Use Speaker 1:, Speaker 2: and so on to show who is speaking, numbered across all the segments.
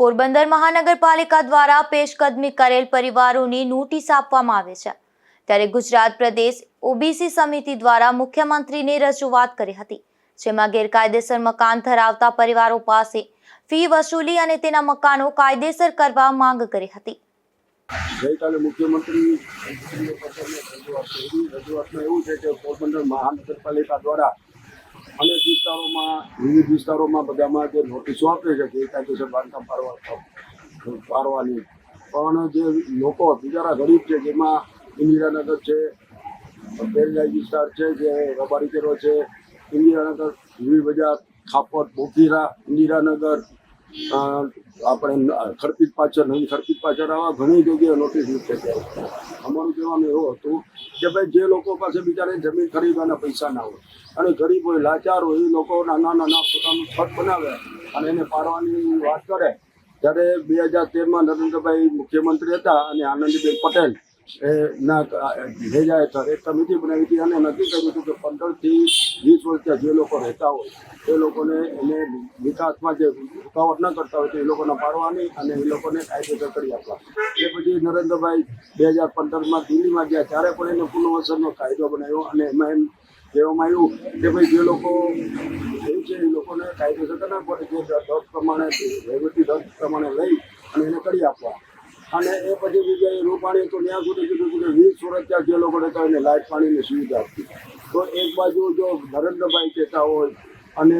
Speaker 1: પોરબંદર મહાનગરપાલિકા દ્વારા પેશકદમી કરેલ પરિવારોની નોટિસ આપવામાં આવે છે. ત્યારે ગુજરાત પ્રદેશ ઓબીસી સમિતિ દ્વારા મુખ્યમંત્રીને રજૂઆત કરી હતી, જેમાં ગેરકાયદેસર મકાન ધરાવતા પરિવારો પાસે ફી વસૂલી અને તેના મકાનો કાયદેસર કરવા માંગ કરી હતી.
Speaker 2: ગઈકાલે મુખ્યમંત્રી રજૂઆત રજૂઆતમાં એવું છે કે પોરબંદર મહાનગરપાલિકા દ્વારા અનેક વિસ્તારોમાં, વિવિધ વિસ્તારોમાં બધામાં જે નોટિસો આપે છે ગેરકાયદેસર બાંધકામ પાડવા પાડવાની પણ જે લોકો, બિચારા ગરીબ છે, જેમાં ઇન્દિરાનગર છે પેરલાઈ વિસ્તાર છે, જે રબારી કેરો છે, ઇન્દિરાનગર વી બજાર ખાપટ બોકીરા ઇન્દિરાનગર આપણે ખડપીત પાછળ નવી ખડપીત પાછળ આવા ઘણી જગ્યાએ નોટિસ છે. ત્યારે અમારું કહેવાનું એવું હતું કે ભાઈ જે લોકો પાસે બિચારે જમીન ખરીદવાના પૈસા ના હોય અને ગરીબ હોય, લાચાર હોય, એ લોકો નાના નાના પોતાનું છત બનાવે અને એને પાડવાની વાત કરે. ત્યારે બે હજાર તેરમાં નરેન્દ્રભાઈ મુખ્યમંત્રી હતા અને આનંદીબેન પટેલ એ ના ભેજા હેઠળ એક કમિટી બનાવી હતી અને નક્કી કર્યું હતું કે પંદરથી વીસ વર્ષથી જે લોકો રહેતા હોય, એ લોકોને એને વિકાસમાં જે રૂકાવટ ન કરતા હોય તો એ લોકોને પાડવાની અને એ લોકોને કાયદેસર કરી આપવા એ પછી નરેન્દ્રભાઈ બે હજાર પંદરમાં દિલ્હીમાં ગયા, ત્યારે પણ એને પુનઃવસનનો કાયદો બનાવ્યો અને એમાં એમ કહેવામાં આવ્યું કે ભાઈ જે લોકો જે છે એ લોકોને કાયદેસર કરવા પડે, જે દર પ્રમાણે વહીવટી દસ પ્રમાણે લઈ અને એને કરી આપવા. અને એ પછી બીજા રૂપાણી તો ત્યાં સુધી હતું કે વીસ વર્ષ ત્યાં જે લોકો રહેતા હોય એને લાઇટ પાણીની સુવિધા આપતી. તો એક બાજુ જો નરેન્દ્રભાઈ કહેતા હોય અને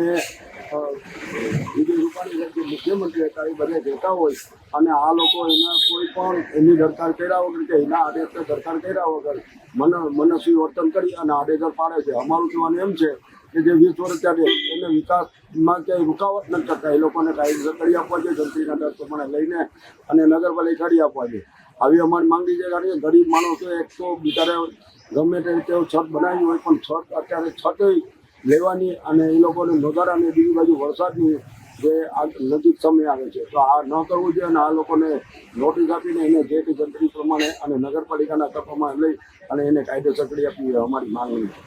Speaker 2: વિજય રૂપાણી મુખ્યમંત્રી હતા એ બધા જતા હોય અને આ લોકો એના કોઈ પણ એની દરકાર કર્યા વગર કે એના આદેશ દરકાર કર્યા વગર મન મનસી વર્તન કરી અને આડેધર પાડે છે અમારું કહેવાનું એમ છે કે જે વીસ વર્ષ ત્યારે એને વિકાસમાં ક્યાંય રૂકાવટ નથી કરતા એ લોકોને કાયદેસર કરી આપવા જોઈએ જંત્રીના દર પ્રમાણે લઈને અને નગરપાલિકા કરી આપવા જોઈએ આવી અમારી માંગણી છે કારણ કે ગરીબ માણસો એક તો બિચારે ગમે તે રીતે છત બનાવી હોય, પણ છત અત્યારે છત લેવાની અને એ લોકોને નગારાને બીજી બાજુ વરસાદની જે આ નજીક સમય આવે છે, તો આ ન કરવું જોઈએ અને આ લોકોને નોટિસ આપીને એને જે તે જંત્રી પ્રમાણે અને નગરપાલિકાના તક પ્રમાણે લઈ અને એને કાયદેસર કરી આપવી અમારી માંગણી છે.